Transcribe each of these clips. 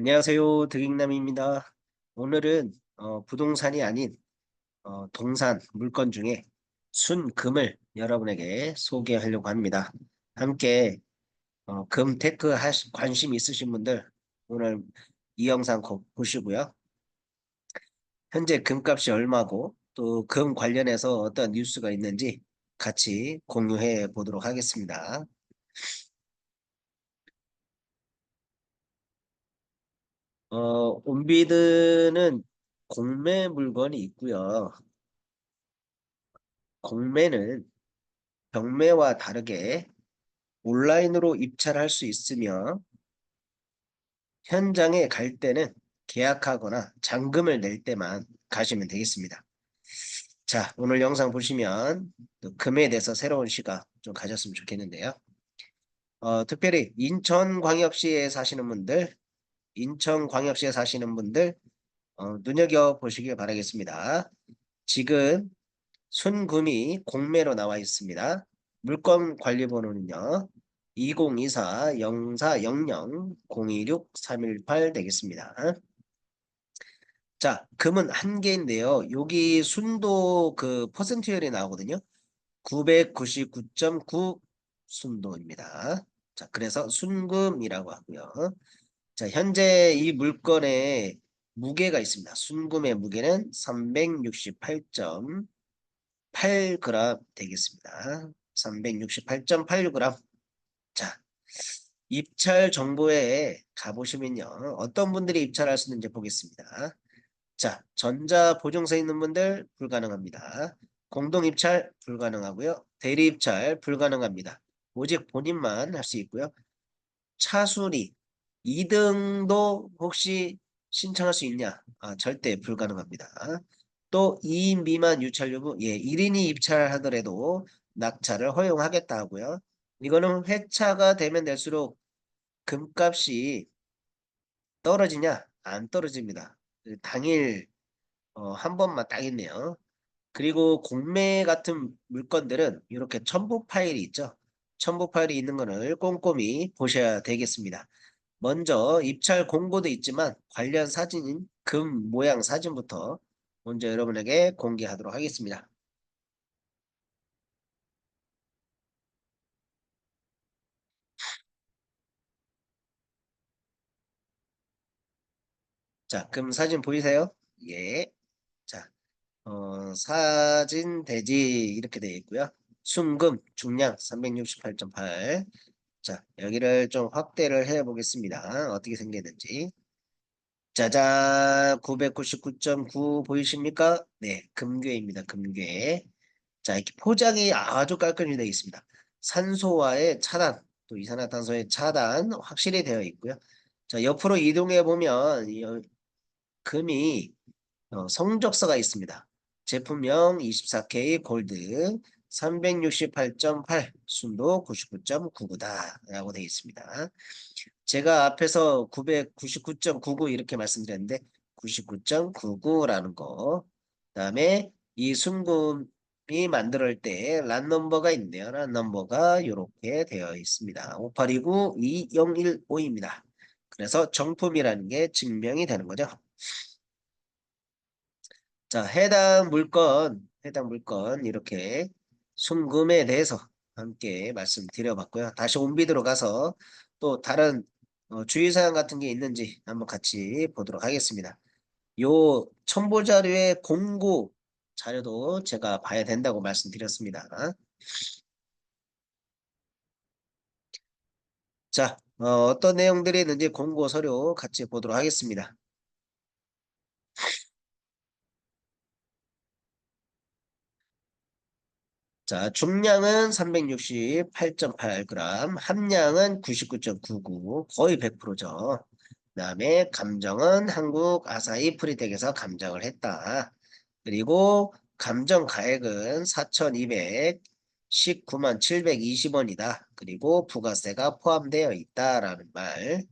안녕하세요. 득익남입니다. 오늘은 어, 부동산이 아닌 어, 동산 물건 중에 순금을 여러분에게 소개하려고 합니다. 함께 어, 금 테크 하시, 관심 있으신 분들 오늘 이 영상 거, 보시고요. 현재 금값이 얼마고 또 금 관련해서 어떤 뉴스가 있는지 같이 공유해 보도록 하겠습니다. 어, 온비드는 공매 물건이 있고요. 공매는 경매와 다르게 온라인으로 입찰할 수 있으며 현장에 갈 때는 계약하거나 잔금을 낼 때만 가시면 되겠습니다. 자, 오늘 영상 보시면 또 금에 대해서 새로운 시각 좀 가졌으면 좋겠는데요. 어, 특별히 인천광역시에 사시는 분들, 인천광역시에 사시는 분들 어, 눈여겨 보시길 바라겠습니다. 지금 순금이 공매로 나와 있습니다. 물건 관리 번호는요. 2024-0400-026-318 되겠습니다. 자, 금은 한 개인데요. 여기 순도 그 퍼센트열이 나오거든요. 999.9 순도입니다. 자, 그래서 순금이라고 하고요. 자, 현재 이 물건의 무게가 있습니다. 순금의 무게는 368.8g 되겠습니다. 368.8g. 자, 입찰 정보에 가보시면요. 어떤 분들이 입찰할 수 있는지 보겠습니다. 자, 전자 보증서 있는 분들 불가능합니다. 공동 입찰 불가능하고요. 대리 입찰 불가능합니다. 오직 본인만 할 수 있고요. 차순위 2등도 혹시 신청할 수 있냐? 아, 절대 불가능합니다. 또 2인 미만 유찰 여부, 예, 1인이 입찰하더라도 낙찰을 허용하겠다 하고요. 이거는 회차가 되면 될수록 금값이 떨어지냐? 안 떨어집니다. 그 당일 어, 한 번만 딱 있네요. 그리고 공매 같은 물건들은 이렇게 첨부 파일이 있죠. 첨부 파일이 있는 거를 꼼꼼히 보셔야 되겠습니다. 먼저 입찰 공고도 있지만 관련 사진인 금 모양 사진부터 먼저 여러분에게 공개하도록 하겠습니다. 자, 금 사진 보이세요? 예. 자, 어, 사진 대지 이렇게 되어 있고요. 순금 중량 368.8. 자, 여기를 좀 확대를 해 보겠습니다. 어떻게 생겼는지. 짜잔, 999.9 보이십니까? 네, 금괴입니다. 금괴. 자, 이렇게 포장이 아주 깔끔히 되어 있습니다. 산소와의 차단, 또 이산화탄소의 차단 확실히 되어 있고요. 자, 옆으로 이동해 보면 이 금이 어, 성적서가 있습니다. 제품명 24K 골드 368.8 순도 99.99다 라고 되어 있습니다. 제가 앞에서 999.99 이렇게 말씀드렸는데 99.99라는 거 그다음에 이 순금이 만들 때란 넘버가 있는데요. 란 넘버가 이렇게 되어 있습니다. 5829-2015입니다. 그래서 정품이라는 게 증명이 되는 거죠. 자, 해당 물건, 해당 물건 이렇게 순금에 대해서 함께 말씀드려봤고요. 다시 온비드로 가서 또 다른 어, 주의사항 같은 게 있는지 한번 같이 보도록 하겠습니다. 요 첨부 자료의 공고 자료도 제가 봐야 된다고 말씀드렸습니다. 자, 어, 떤 내용들이 있는지 공고 서류 같이 보도록 하겠습니다. 자, 중량은 368.8g, 함량은 99.99, 거의 100%죠. 그 다음에 감정은 한국 아사히 프리텍에서 감정을 했다. 그리고 감정 가액은 4,219만 720원이다. 그리고 부가세가 포함되어 있다라는 말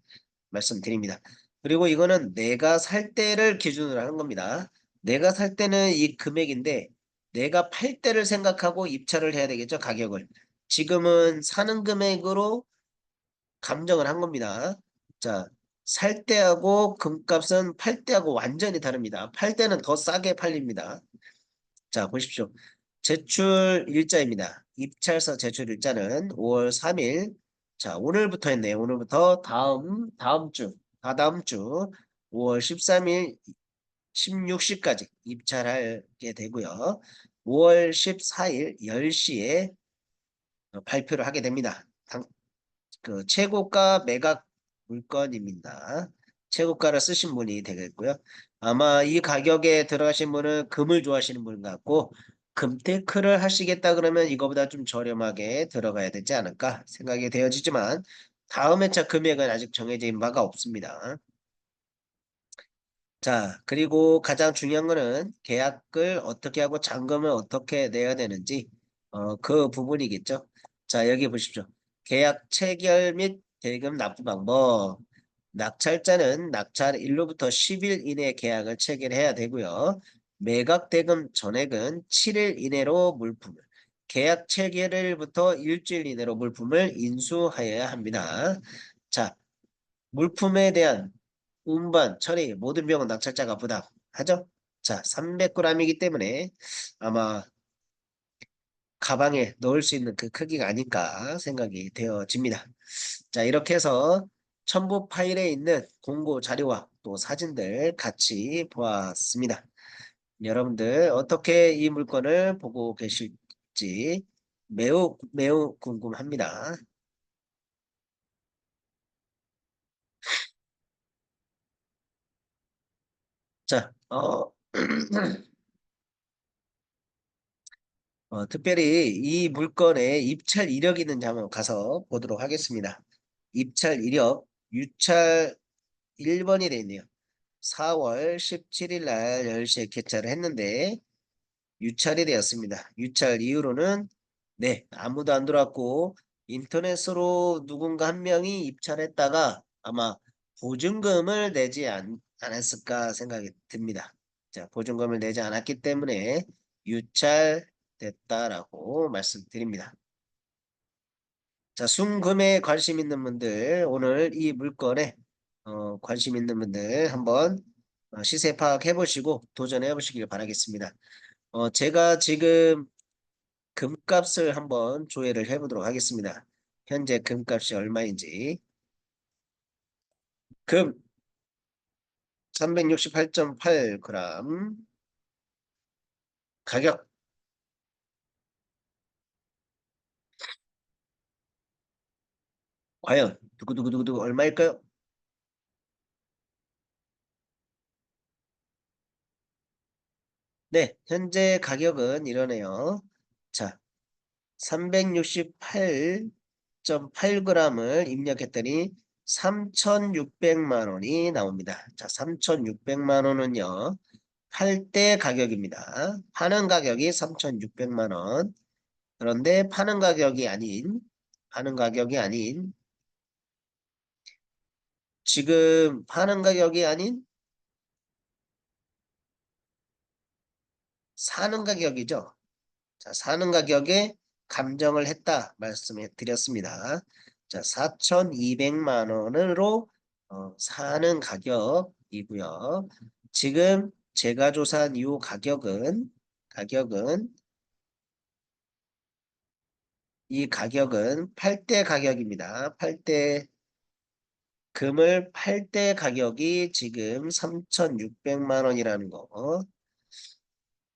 말씀드립니다. 그리고 이거는 내가 살 때를 기준으로 하는 겁니다. 내가 살 때는 이 금액인데 내가 팔 때를 생각하고 입찰을 해야 되겠죠, 가격을. 지금은 사는 금액으로 감정을 한 겁니다. 자, 살 때하고 금값은 팔 때하고 완전히 다릅니다. 팔 때는 더 싸게 팔립니다. 자, 보십시오. 제출 일자입니다. 입찰서 제출 일자는 5월 3일. 자, 오늘부터 했네요. 오늘부터 다음, 다음 주, 다다음 주 5월 13일 16시까지 입찰하게 되고요. 5월 14일 10시에 발표를 하게 됩니다. 당, 그 최고가 매각 물건입니다. 최고가를 쓰신 분이 되겠고요. 아마 이 가격에 들어가신 분은 금을 좋아하시는 분 같고 금테크를 하시겠다 그러면 이거보다 좀 저렴하게 들어가야 되지 않을까 생각이 되어지지만 다음 회차 금액은 아직 정해진 바가 없습니다. 자, 그리고 가장 중요한 거는 계약을 어떻게 하고 잔금을 어떻게 내야 되는지 어, 그 부분이겠죠. 자, 여기 보십시오. 계약 체결 및 대금 납부 방법. 낙찰자는 낙찰 1로부터 10일 이내 계약을 체결해야 되고요. 매각 대금 전액은 7일 이내로 물품을 계약 체결일부터 일주일 이내로 물품을 인수하여야 합니다. 자, 물품에 대한 운반, 처리, 모든 비용은 낙찰자가 부담하죠? 자, 300g이기 때문에 아마 가방에 넣을 수 있는 그 크기가 아닐까 생각이 되어집니다. 자, 이렇게 해서 첨부 파일에 있는 공고 자료와 또 사진들 같이 보았습니다. 여러분들 어떻게 이 물건을 보고 계실지 매우 매우 궁금합니다. 자, 어, 어, 특별히 이 물건에 입찰 이력이 있는지 한번 가서 보도록 하겠습니다. 입찰 이력, 유찰 1번이 되어 있네요. 4월 17일 날 10시에 개찰을 했는데 유찰이 되었습니다. 유찰 이후로는 네, 아무도 안 들어왔고 인터넷으로 누군가 한 명이 입찰했다가 아마 보증금을 내지 않, 않았을까 생각이 듭니다. 자, 보증금을 내지 않았기 때문에 유찰됐다라고 말씀드립니다. 자, 순금에 관심 있는 분들 오늘 이 물건에 어, 관심 있는 분들 한번 어, 시세 파악해 보시고 도전해 보시길 바라겠습니다. 어, 제가 지금 금값을 한번 조회를 해 보도록 하겠습니다. 현재 금값이 얼마인지 금 368.8g 가격 과연 두구두구두구 얼마일까요? 네, 현재 가격은 이러네요. 자, 368.8g을 입력했더니 3,600만 원이 나옵니다. 자, 3,600만 원은요. 팔 때 가격입니다. 파는 가격이 3,600만 원. 그런데 파는 가격이 아닌 파는 가격이 아닌 지금 파는 가격이 아닌 사는 가격이죠. 자, 사는 가격에 감정을 했다 말씀해 드렸습니다. 자, 4,200만 원으로 어, 사는 가격이고요. 지금 제가 조사한 이 가격은 가격은 이 가격은 8대 가격입니다. 8대 금을 팔때 가격이 지금 3,600만 원이라는 거.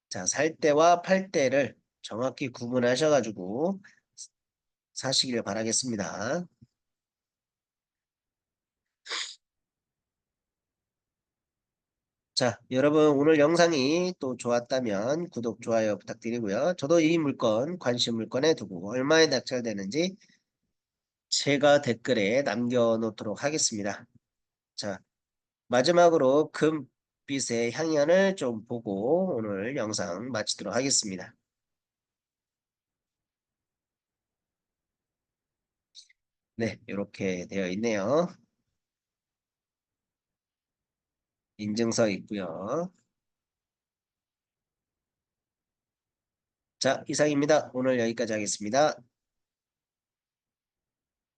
자, 살 때와 팔 때를 정확히 구분하셔가지고 사시길 바라겠습니다. 자, 여러분 오늘 영상이 또 좋았다면 구독, 좋아요 부탁드리고요. 저도 이 물건, 관심 물건에 두고 얼마에 낙찰되는지 제가 댓글에 남겨놓도록 하겠습니다. 자, 마지막으로 금빛의 향연을 좀 보고 오늘 영상 마치도록 하겠습니다. 네, 이렇게 되어 있네요. 인증서 있고요. 자, 이상입니다. 오늘 여기까지 하겠습니다.